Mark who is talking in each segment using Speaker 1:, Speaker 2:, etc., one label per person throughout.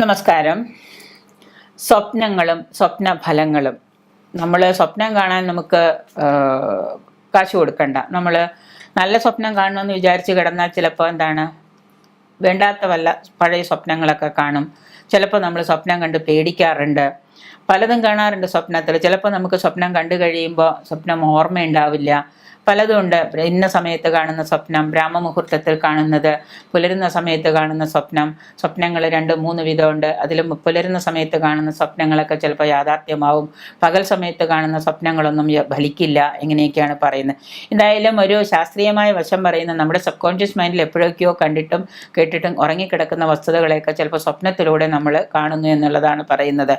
Speaker 1: നമസ്കാരം. സ്വപ്നങ്ങളും സ്വപ്ന ഫലങ്ങളും നമ്മൾ സ്വപ്നം കാണാൻ നമുക്ക് കാശ് കൊടുക്കണ്ട. നമ്മൾ നല്ല സ്വപ്നം കാണണമെന്ന് വിചാരിച്ച് കിടന്നാൽ ചിലപ്പോൾ എന്താണ്? വേണ്ടാത്ത വല്ല പഴയ സ്വപ്നങ്ങളൊക്കെ കാണും. ചിലപ്പോൾ നമ്മൾ സ്വപ്നം കണ്ട് പേടിക്കാറുണ്ട്. പലതും കാണാറുണ്ട് സ്വപ്നത്തിൽ ചിലപ്പോൾ നമുക്ക് സ്വപ്നം കണ്ടു കഴിയുമ്പോൾ സ്വപ്നം ഓർമ്മയുണ്ടാവില്ല. പലതും ഉണ്ട്. ഇന്ന സമയത്ത് കാണുന്ന സ്വപ്നം ബ്രാഹ്മമുഹൂർത്തത്തിൽ കാണുന്നത് പുലരുന്ന സമയത്ത് കാണുന്ന സ്വപ്നം സ്വപ്നങ്ങൾ രണ്ട് മൂന്ന് വിധമുണ്ട്. അതിൽ പുലരുന്ന സമയത്ത് കാണുന്ന സ്വപ്നങ്ങളൊക്കെ ചിലപ്പോൾ യാഥാർത്ഥ്യമാവും. പകൽ സമയത്ത് കാണുന്ന സ്വപ്നങ്ങളൊന്നും ഫലിക്കില്ല ഇങ്ങനെയൊക്കെയാണ് പറയുന്നത്. എന്തായാലും ഒരു ശാസ്ത്രീയമായ വശം പറയുന്ന നമ്മുടെ സബ് കോൺഷ്യസ് മൈൻഡിൽ എപ്പോഴൊക്കെയോ കണ്ടിട്ടും കേട്ടിട്ടും ഉറങ്ങിക്കിടക്കുന്ന വസ്തുതകളെയൊക്കെ ചിലപ്പോൾ സ്വപ്നത്തിലൂടെ നമ്മൾ കാണുന്നു എന്നുള്ളതാണ് പറയുന്നത്.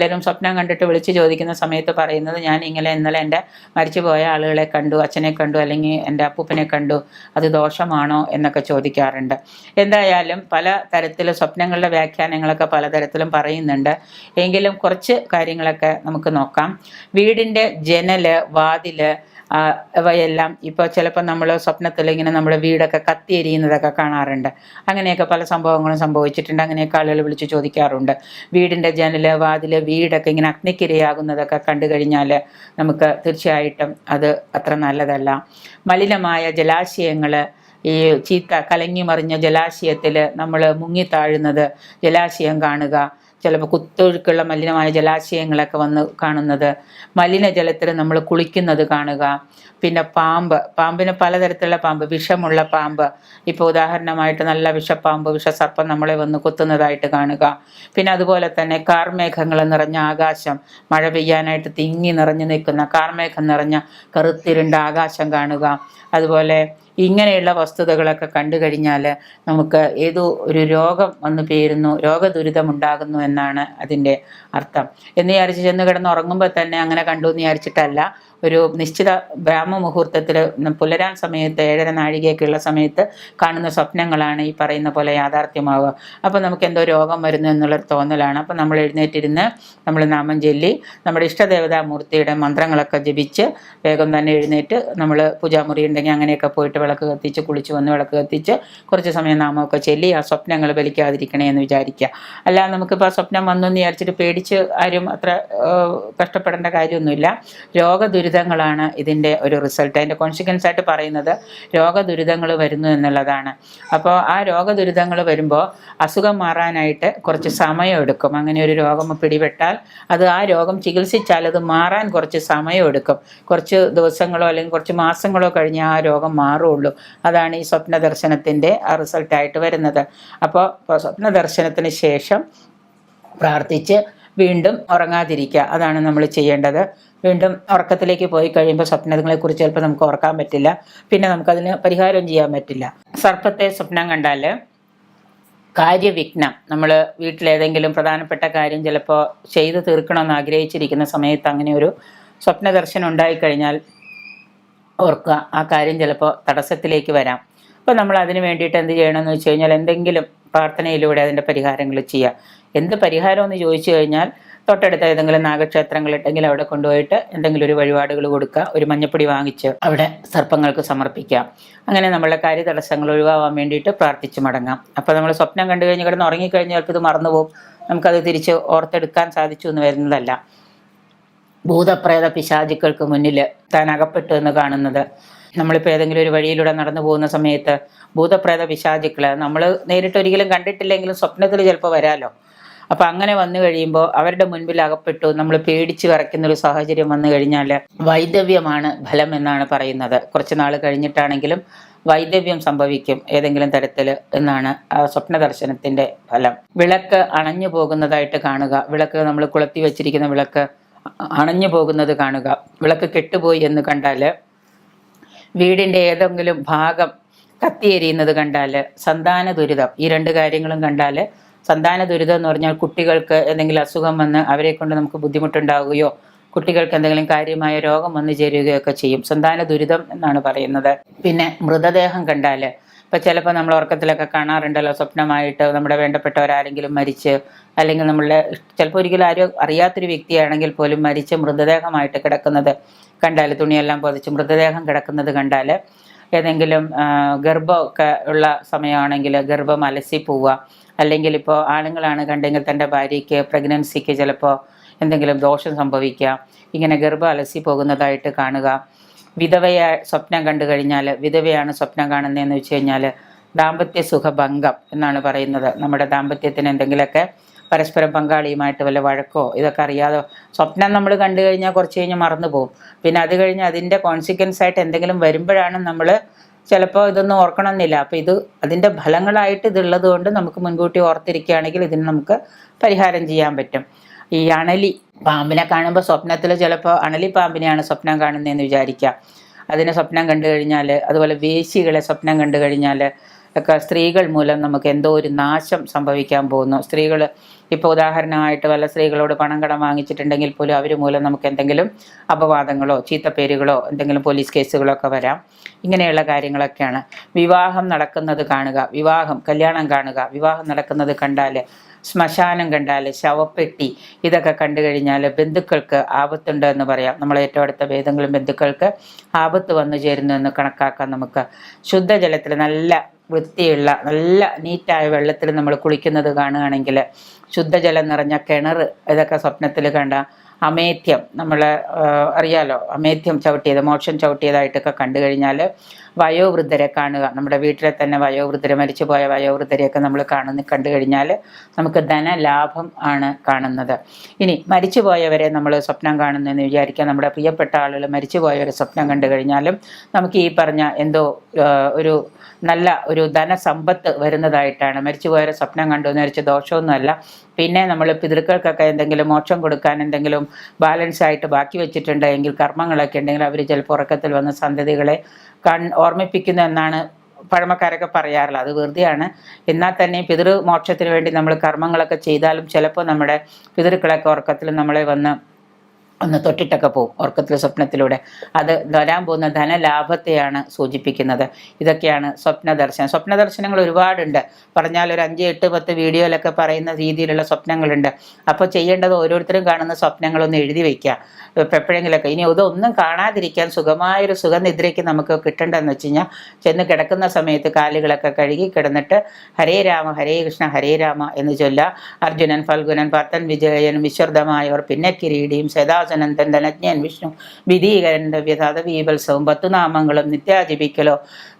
Speaker 1: പലരും സ്വപ്നം കണ്ടിട്ട് വിളിച്ച് ചോദിക്കുന്ന സമയത്ത് പറയുന്നത് ഞാൻ ഇങ്ങനെ ഇന്നലെ എന്റെ മരിച്ചുപോയ ആളുകളെ കണ്ടു അച്ഛനെ കണ്ടു അല്ലെങ്കിൽ എന്റെ അപ്പൂപ്പനെ കണ്ടു അത് ദോഷമാണോ എന്നൊക്കെ ചോദിക്കാറുണ്ട്. എന്തായാലും പല തരത്തിൽ സ്വപ്നങ്ങളുടെ വ്യാഖ്യാനങ്ങളൊക്കെ പലതരത്തിലും പറയുന്നുണ്ട്. എങ്കിലും കുറച്ച് കാര്യങ്ങളൊക്കെ നമുക്ക് നോക്കാം. വീടിന്റെ ജനൽ വാതിൽ അവയെല്ലാം ഇപ്പോൾ ചിലപ്പോൾ നമ്മൾ സ്വപ്നത്തിൽ ഇങ്ങനെ നമ്മുടെ വീടൊക്കെ കത്തിയെരിയുന്നതൊക്കെ കാണാറുണ്ട്. അങ്ങനെയൊക്കെ പല സംഭവങ്ങളും സംഭവിച്ചിട്ടുണ്ട്. അങ്ങനെയൊക്കെ ആളുകൾ വിളിച്ച് ചോദിക്കാറുണ്ട്. വീടിന്റെ ജനൽ വാതിൽ വീടൊക്കെ ഇങ്ങനെ അഗ്നിക്കിരയാകുന്നതൊക്കെ കണ്ടു കഴിഞ്ഞാൽ നമുക്ക് തീർച്ചയായിട്ടും അത് അത്ര നല്ലതല്ല. മലിനമായ ജലാശയങ്ങൾ ഈ ചീത്ത കലങ്ങി മറിഞ്ഞ ജലാശയത്തിൽ നമ്മൾ മുങ്ങിത്താഴുന്നത് ജലാശയം കാണുക ചിലപ്പോൾ കുത്തൊഴുക്കുള്ള മലിനമായ ജലാശയങ്ങളൊക്കെ വന്ന് കാണുന്നത്. മലിനജലത്തിൽ നമ്മൾ കുളിക്കുന്നത് കാണുക. പിന്നെ പാമ്പ് പാമ്പിന് പലതരത്തിലുള്ള പാമ്പ് വിഷമുള്ള പാമ്പ്. ഇപ്പോൾ ഉദാഹരണമായിട്ട് നല്ല വിഷപ്പാമ്പ് വിഷസർപ്പം നമ്മളെ വന്ന് കുത്തുന്നതായിട്ട് കാണുക. പിന്നെ അതുപോലെ തന്നെ കാർമേഘങ്ങൾ നിറഞ്ഞ ആകാശം മഴ പെയ്യാനായിട്ട് തിങ്ങി നിറഞ്ഞു നിൽക്കുന്ന കാർമേഘം നിറഞ്ഞ കറുത്തിരുണ്ട ആകാശം കാണുക. അതുപോലെ ഇങ്ങനെയുള്ള വസ്തുതകളൊക്കെ കണ്ടു കഴിഞ്ഞാൽ നമുക്ക് ഏതോ ഒരു രോഗം വന്നു പേരുന്നു രോഗദുരിതമുണ്ടാകുന്നു എന്നാണ് അതിന്റെ അർത്ഥം. എന്ന് വിചാരിച്ച് ചെന്ന് കിടന്ന് ഉറങ്ങുമ്പോൾ തന്നെ അങ്ങനെ കണ്ടു എന്ന് വിചാരിച്ചിട്ടല്ല. ഒരു നിശ്ചിത ബ്രാഹ്മ മുഹൂർത്തത്തിൽ പുലരാൻ സമയത്ത് ഏഴര നാഴികയൊക്കെയുള്ള സമയത്ത് കാണുന്ന സ്വപ്നങ്ങളാണ് ഈ പറയുന്ന പോലെ യാഥാർത്ഥ്യമാവുക. അപ്പോൾ നമുക്ക് എന്തോ രോഗം വരുന്നു എന്നുള്ളൊരു തോന്നലാണ്. അപ്പോൾ നമ്മൾ എഴുന്നേറ്റിരുന്ന് നമ്മൾ നാമം ചൊല്ലി നമ്മുടെ ഇഷ്ടദേവതാമൂർത്തിയുടെ മന്ത്രങ്ങളൊക്കെ ജപിച്ച് വേഗം തന്നെ എഴുന്നേറ്റ് നമ്മൾ പൂജാമുറി ഉണ്ടെങ്കിൽ അങ്ങനെയൊക്കെ പോയിട്ട് വിളക്ക് കത്തിച്ച് കുളിച്ച് വന്ന് വിളക്ക് കത്തിച്ച് കുറച്ച് സമയം നാമമൊക്കെ ചൊല്ലി ആ സ്വപ്നങ്ങൾ ബലിക്കാതിരിക്കണേ എന്ന് വിചാരിക്കുക. അല്ലാതെ നമുക്കിപ്പോൾ ആ സ്വപ്നം വന്നു എന്ന് വിചാരിച്ചിട്ട് പേടിച്ച് ആരും അത്ര കഷ്ടപ്പെടേണ്ട കാര്യമൊന്നുമില്ല. രോഗദുരിതങ്ങളാണ് ഇതിന്റെ ഒരു റിസൾട്ട്. അതിന്റെ കോൺസിക്വൻസ് ആയിട്ട് പറയുന്നത് രോഗദുരിതങ്ങൾ വരുന്നു എന്നുള്ളതാണ്. അപ്പോൾ ആ രോഗദുരിതങ്ങൾ വരുമ്പോൾ അസുഖം മാറാനായിട്ട് കുറച്ച് സമയം എടുക്കും അങ്ങനെ ഒരു രോഗം പിടിപെട്ടാൽ അത് ആ രോഗം ചികിത്സിച്ചാൽ അത് മാറാൻ കുറച്ച് സമയം എടുക്കും കുറച്ച് ദിവസങ്ങളോ അല്ലെങ്കിൽ കുറച്ച് മാസങ്ങളോ കഴിഞ്ഞ് ആ രോഗം മാറുള്ളൂ അതാണ് ഈ സ്വപ്ന ദർശനത്തിന്റെ ആ റിസൾട്ടായിട്ട് വരുന്നത്. അപ്പോൾ സ്വപ്ന ദർശനത്തിന് ശേഷം പ്രാർത്ഥിച്ച് വീണ്ടും ഉറങ്ങാതിരിക്കുക. അതാണ് നമ്മൾ ചെയ്യേണ്ടത്. വീണ്ടും ഉറക്കത്തിലേക്ക് പോയി കഴിയുമ്പോൾ സ്വപ്നങ്ങളെക്കുറിച്ച് ചിലപ്പോൾ നമുക്ക് ഓർക്കാൻ പറ്റില്ല. പിന്നെ നമുക്കതിന് പരിഹാരം ചെയ്യാൻ പറ്റില്ല. സർപ്പത്തെ സ്വപ്നം കണ്ടാൽ കാര്യവിഘ്നം. നമ്മൾ വീട്ടിലേതെങ്കിലും പ്രധാനപ്പെട്ട കാര്യം ചിലപ്പോൾ ചെയ്തു തീർക്കണമെന്ന് ആഗ്രഹിച്ചിരിക്കുന്ന സമയത്ത് അങ്ങനെ ഒരു സ്വപ്ന ദർശനം ഉണ്ടായിക്കഴിഞ്ഞാൽ ഓർക്കുക ആ കാര്യം ചിലപ്പോൾ തടസ്സത്തിലേക്ക് വരാം. അപ്പോൾ നമ്മൾ അതിന് വേണ്ടിയിട്ട് എന്ത് ചെയ്യണമെന്ന് വെച്ച് കഴിഞ്ഞാൽ എന്തെങ്കിലും പ്രാർത്ഥനയിലൂടെ അതിന്റെ പരിഹാരങ്ങൾ ചെയ്യുക എന്ത് പരിഹാരം എന്ന് ചോദിച്ചു കഴിഞ്ഞാൽ തൊട്ടടുത്ത ഏതെങ്കിലും നാഗക്ഷേത്രങ്ങൾ ഉണ്ടെങ്കിൽ അവിടെ കൊണ്ടുപോയിട്ട് എന്തെങ്കിലും ഒരു വഴിപാടുകൾ കൊടുക്കുക ഒരു മഞ്ഞപ്പൊടി വാങ്ങിച്ച് അവിടെ സർപ്പങ്ങൾക്ക് സമർപ്പിക്കുക അങ്ങനെ നമ്മളുടെ കാര്യ തടസ്സങ്ങൾ ഒഴിവാവാൻ വേണ്ടിയിട്ട് പ്രാർത്ഥിച്ച് മടങ്ങാം. അപ്പോൾ നമ്മൾ സ്വപ്നം കണ്ടു കഴിഞ്ഞ് കിടന്ന് ഉറങ്ങിക്കഴിഞ്ഞാൽ ഇത് മറന്നുപോകും. നമുക്കത് തിരിച്ച് ഓർത്തെടുക്കാൻ സാധിച്ചു എന്ന് വരുന്നതല്ല. ഭൂതപ്രേത പിശാചുക്കൾക്ക് മുന്നിൽ താൻ അകപ്പെട്ടു എന്ന് കാണുന്നത്. നമ്മളിപ്പോൾ ഏതെങ്കിലും ഒരു വഴിയിലൂടെ നടന്നു പോകുന്ന സമയത്ത് ഭൂതപ്രേത പിശാചുക്കൾ നമ്മൾ നേരിട്ട് ഒരിക്കലും കണ്ടിട്ടില്ലെങ്കിലും സ്വപ്നത്തിൽ ചിലപ്പോൾ വരാലോ. അപ്പം അങ്ങനെ വന്നു കഴിയുമ്പോൾ അവരുടെ മുൻപിൽ അകപ്പെട്ടു നമ്മൾ പേടിച്ച് വരയ്ക്കുന്ന ഒരു സാഹചര്യം വന്നു കഴിഞ്ഞാൽ വൈദവ്യമാണ് ഫലം എന്നാണ് പറയുന്നത്. കുറച്ച് നാൾ കഴിഞ്ഞിട്ടാണെങ്കിലും വൈദവ്യം സംഭവിക്കും ഏതെങ്കിലും തരത്തിൽ എന്നാണ് സ്വപ്ന ദർശനത്തിന്റെ ഫലം. വിളക്ക് അണഞ്ഞു പോകുന്നതായിട്ട് കാണുക. വിളക്ക് നമ്മൾ കുളത്തി വെച്ചിരിക്കുന്ന വിളക്ക് അണഞ്ഞു പോകുന്നത് കാണുക. വിളക്ക് കെട്ടുപോയി എന്ന് കണ്ടാൽ വീടിന്റെ ഏതെങ്കിലും ഭാഗം കത്തിയെരിയുന്നത് കണ്ടാൽ സന്താന ദുരിതം ഈ രണ്ട് കാര്യങ്ങളും കണ്ടാൽ സന്താന ദുരിതം എന്ന് പറഞ്ഞാൽ കുട്ടികൾക്ക് എന്തെങ്കിലും അസുഖം വന്ന് അവരെ കൊണ്ട് നമുക്ക് ബുദ്ധിമുട്ടുണ്ടാവുകയോ കുട്ടികൾക്ക് എന്തെങ്കിലും കാര്യമായ രോഗം വന്നു ചേരുകയൊക്കെ ചെയ്യും. സന്താന ദുരിതം എന്നാണ് പറയുന്നത്. പിന്നെ മൃതദേഹം കണ്ടാൽ ഇപ്പം ചിലപ്പോൾ നമ്മൾ ഉറക്കത്തിലൊക്കെ കാണാറുണ്ടല്ലോ സ്വപ്നമായിട്ട് നമ്മുടെ വേണ്ടപ്പെട്ടവരാരെങ്കിലും മരിച്ച് അല്ലെങ്കിൽ നമ്മളുടെ ചിലപ്പോൾ ഒരിക്കലും ആരും അറിയാത്തൊരു വ്യക്തിയാണെങ്കിൽ പോലും മരിച്ച് മൃതദേഹമായിട്ട് കിടക്കുന്നത് കണ്ടാൽ തുണിയെല്ലാം പൊതിച്ച് മൃതദേഹം കിടക്കുന്നത് കണ്ടാൽ ഏതെങ്കിലും ഗർഭമൊക്കെ ഉള്ള സമയമാണെങ്കിൽ ഗർഭം അലസി പോവുക. അല്ലെങ്കിൽ ഇപ്പോൾ ആണുങ്ങളാണ് കണ്ടെങ്കിൽ തന്റെ ഭാര്യയ്ക്ക് പ്രഗ്നൻസിക്ക് ചിലപ്പോൾ എന്തെങ്കിലും ദോഷം സംഭവിക്കുക ഇങ്ങനെ ഗർഭം അലസി പോകുന്നതായിട്ട് കാണുക. വിധവയെ സ്വപ്നം കണ്ടു കഴിഞ്ഞാൽ വിധവയാണ് സ്വപ്നം കാണുന്നതെന്ന് വെച്ച് കഴിഞ്ഞാൽ ദാമ്പത്യ സുഖഭംഗം എന്നാണ് പറയുന്നത്. നമ്മുടെ ദാമ്പത്യത്തിന് എന്തെങ്കിലുമൊക്കെ പരസ്പരം പങ്കാളിയുമായിട്ട് വല്ല വഴക്കോ ഇതൊക്കെ അറിയാതെ സ്വപ്നം നമ്മൾ കണ്ടു കഴിഞ്ഞാൽ കുറച്ച് കഴിഞ്ഞ് മറന്നു പോകും. പിന്നെ അത് കഴിഞ്ഞ് അതിന്റെ കോൺസിക്വൻസ് ആയിട്ട് എന്തെങ്കിലും വരുമ്പോഴാണ് നമ്മൾ ചിലപ്പോൾ ഇതൊന്നും ഓർക്കണമെന്നില്ല. അപ്പോൾ ഇത് അതിന്റെ ഫലങ്ങളായിട്ട് ഇതുള്ളത് കൊണ്ട് നമുക്ക് മുൻകൂട്ടി ഓർത്തിരിക്കുകയാണെങ്കിൽ ഇതിന് നമുക്ക് പരിഹാരം ചെയ്യാൻ പറ്റും. ഈ അണലി പാമ്പിനെ കാണുമ്പോൾ സ്വപ്നത്തിൽ ചിലപ്പോൾ അണലി പാമ്പിനെയാണ് സ്വപ്നം കാണുന്നതെന്ന് വിചാരിക്കുക അതിനെ സ്വപ്നം കണ്ടു കഴിഞ്ഞാൽ അതുപോലെ വേശികളെ സ്വപ്നം കണ്ടു കഴിഞ്ഞാൽ ഒക്കെ സ്ത്രീകൾ മൂലം നമുക്ക് എന്തോ ഒരു നാശം സംഭവിക്കാൻ പോകുന്നു. സ്ത്രീകൾ ഇപ്പോൾ ഉദാഹരണമായിട്ട് വല്ല സ്ത്രീകളോട് പണം കടം വാങ്ങിച്ചിട്ടുണ്ടെങ്കിൽ പോലും അവർ മൂലം നമുക്ക് എന്തെങ്കിലും അപവാദങ്ങളോ ചീത്തപ്പേരുകളോ എന്തെങ്കിലും പോലീസ് കേസുകളോ ഒക്കെ വരാം. ഇങ്ങനെയുള്ള കാര്യങ്ങളൊക്കെയാണ്. വിവാഹം നടക്കുന്നത് കാണുക വിവാഹം കല്യാണം കാണുക വിവാഹം നടക്കുന്നത് കണ്ടാൽ ശ്മശാനം കണ്ടാൽ ശവപ്പെട്ടി ഇതൊക്കെ കണ്ടു കഴിഞ്ഞാൽ ബന്ധുക്കൾക്ക് ആപത്തുണ്ട് എന്ന് പറയാം. നമ്മളെ ഏറ്റവും അടുത്ത വേദങ്ങളും ബന്ധുക്കൾക്ക് ആപത്ത് വന്നു ചേരുന്നു എന്ന് കണക്കാക്കാം നമുക്ക്. ശുദ്ധജലത്തിൽ നല്ല വൃത്തിയുള്ള നല്ല നീറ്റായ വെള്ളത്തിൽ നമ്മൾ കുളിക്കുന്നത് കാണുകയാണെങ്കിൽ ശുദ്ധജലം നിറഞ്ഞ കിണർ ഇതൊക്കെ സ്വപ്നത്തിൽ കണ്ട അമേത്യം നമ്മൾ അറിയാലോ അമേത്യം ചവിട്ടിയത് മോക്ഷം ചവിട്ടിയതായിട്ടൊക്കെ കണ്ടു കഴിഞ്ഞാൽ വയോവൃദ്ധരെ കാണുക. നമ്മുടെ വീട്ടിലെ തന്നെ വയോവൃദ്ധരെ മരിച്ചു പോയ വയോവൃദ്ധരെയൊക്കെ നമ്മൾ കാണുന്ന കണ്ടു കഴിഞ്ഞാൽ നമുക്ക് ധനലാഭം ആണ് കാണുന്നത്. ഇനി മരിച്ചു പോയവരെ നമ്മൾ സ്വപ്നം കാണുന്നതെന്ന് വിചാരിക്കുക നമ്മുടെ പ്രിയപ്പെട്ട ആളുകൾ മരിച്ചു പോയവരെ സ്വപ്നം കണ്ടു കഴിഞ്ഞാലും നമുക്ക് ഈ പറഞ്ഞ എന്തോ ഒരു നല്ല ഒരു ധനസമ്പത്ത് വരുന്നതായിട്ടാണ്. മരിച്ചുപോയവരെ സ്വപ്നം കണ്ടു എന്ന് വിചാരിച്ച ദോഷമൊന്നുമല്ല. പിന്നെ നമ്മൾ പിതൃക്കൾക്കൊക്കെ എന്തെങ്കിലും മോക്ഷം കൊടുക്കാൻ എന്തെങ്കിലും ബാലൻസ് ആയിട്ട് ബാക്കി വെച്ചിട്ടുണ്ടെങ്കിൽ കർമ്മങ്ങളൊക്കെ ഉണ്ടെങ്കിൽ അവർ ചിലപ്പോൾ ഉറക്കത്തിൽ വന്ന സന്തതികളെ കൺ ഓർമ്മിപ്പിക്കുന്നു എന്നാണ് പഴമക്കാരൊക്കെ പറയാറില്ല അത് വെറുതെയാണ്. എന്നാൽ തന്നെ പിതൃ മോക്ഷത്തിന് വേണ്ടി നമ്മൾ കർമ്മങ്ങളൊക്കെ ചെയ്താലും ചിലപ്പോൾ നമ്മുടെ പിതൃക്കളൊക്കെ ഉറക്കത്തിൽ നമ്മളെ വന്ന് ഒന്ന് തൊട്ടിട്ടൊക്കെ പോകും ഉറക്കത്തിലെ സ്വപ്നത്തിലൂടെ. അത് വരാൻ പോകുന്ന ധനലാഭത്തെയാണ് സൂചിപ്പിക്കുന്നത്. ഇതൊക്കെയാണ് സ്വപ്ന ദർശനം സ്വപ്ന ദർശനങ്ങൾ ഒരുപാടുണ്ട്. പറഞ്ഞാൽ ഒരു അഞ്ച് എട്ട് പത്ത് വീഡിയോയിലൊക്കെ പറയുന്ന രീതിയിലുള്ള സ്വപ്നങ്ങളുണ്ട്. അപ്പോൾ ചെയ്യേണ്ടത് ഓരോരുത്തരും കാണുന്ന സ്വപ്നങ്ങളൊന്ന് എഴുതി വയ്ക്കുക. എപ്പോഴെങ്കിലൊക്കെ. ഇനി ഇതൊന്നും കാണാതിരിക്കാൻ സുഖമായൊരു സുഖനിദ്രയ്ക്ക് നമുക്ക് കിട്ടേണ്ടതെന്ന് വെച്ച് കഴിഞ്ഞാൽ ചെന്ന് കിടക്കുന്ന സമയത്ത് കാലുകളൊക്കെ കഴുകി കിടന്നിട്ട് ഹരേ രാമ ഹരേ കൃഷ്ണ ഹരേ രാമ എന്ന് ചൊല്ല അർജുനൻ ഫൽഗുനൻ ഭർത്തൻ വിജയൻ വിശ്വർദ്ധമായവർ പിന്നെ കിരീടിയും സദാസനന്ദൻ ധനജ്ഞൻ വിഷ്ണു വിധീകരൻ വ്യഥാത വീപത്സവം പത്തുനാമങ്ങളും നിത്യാജപിക്കലോ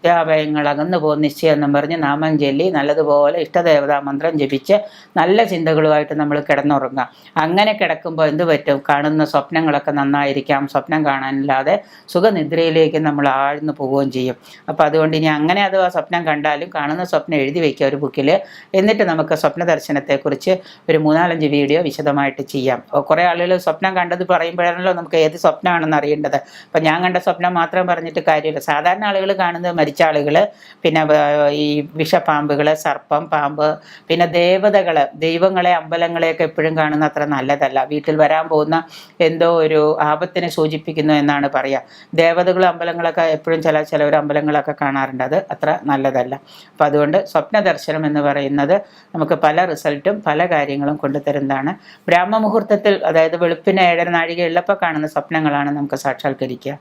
Speaker 1: ത്യാഭയങ്ങൾ അകന്നു പോകും നിശ്ചയം എന്നും പറഞ്ഞ് നാമം ചൊല്ലി നല്ലതുപോലെ ഇഷ്ടദേവതാ മന്ത്രം ജപിച്ച് നല്ല ചിന്തകളുമായിട്ട് നമ്മൾ കിടന്നുറങ്ങുക. അങ്ങനെ കിടക്കുമ്പോൾ എന്ത് പറ്റും? കാണുന്ന സ്വപ്നങ്ങളൊക്കെ നന്നായിരിക്കാം. സ്വപ്നം കാണാനില്ലാതെ സുഖനിദ്രയിലേക്ക് നമ്മൾ ആഴ്ന്നു പോവുകയും ചെയ്യും. അപ്പോൾ അതുകൊണ്ട് ഇനി അങ്ങനെ അഥവാ സ്വപ്നം കണ്ടാലും കാണുന്ന സ്വപ്നം എഴുതി വയ്ക്കുക ഒരു ബുക്കിൽ. എന്നിട്ട് നമുക്ക് സ്വപ്ന ദർശനത്തെക്കുറിച്ച് ഒരു മൂന്നാലഞ്ച് വീഡിയോ വിശദമായിട്ട് ചെയ്യാം. കുറേ ആളുകൾ സ്വപ്നം കണ്ടത് പറയുമ്പോഴാണല്ലോ നമുക്ക് ഏത് സ്വപ്നമാണെന്ന് അറിയേണ്ടത്. അപ്പം ഞാൻ കണ്ട സ്വപ്നം മാത്രം പറഞ്ഞിട്ട് കാര്യമില്ല. സാധാരണ ആളുകൾ കാണുന്നത് മരിച്ച ആളുകൾ പിന്നെ ഈ വിഷപ്പാമ്പുകൾ സർപ്പം പാമ്പ് പിന്നെ ദേവതകൾ ദൈവങ്ങളെ അമ്പലങ്ങളെയൊക്കെ എപ്പോഴും കാണുന്ന അത്ര നല്ലതല്ല. വീട്ടിൽ വരാൻ പോകുന്ന എന്തോ ഒരു ആപത്തിനെ സൂചിപ്പിക്കുന്നു എന്നാണ് പറയുക ദേവതകളും അമ്പലങ്ങളൊക്കെ എപ്പോഴും ചില ചിലവർ അമ്പലങ്ങളൊക്കെ കാണാറുണ്ട്. അത് അത്ര നല്ലതല്ല. അപ്പം അതുകൊണ്ട് സ്വപ്ന ദർശനം എന്ന് പറയുന്നത് നമുക്ക് പല റിസൾട്ടും പല കാര്യങ്ങളും കൊണ്ടുതരുന്നതാണ്. ബ്രാഹ്മ മുഹൂർത്തത്തിൽ അതായത് വെളുപ്പിന് ഏഴര നാഴിക എളുപ്പം കാണുന്ന സ്വപ്നങ്ങളാണ് നമുക്ക് സാക്ഷാത്കരിക്കുക.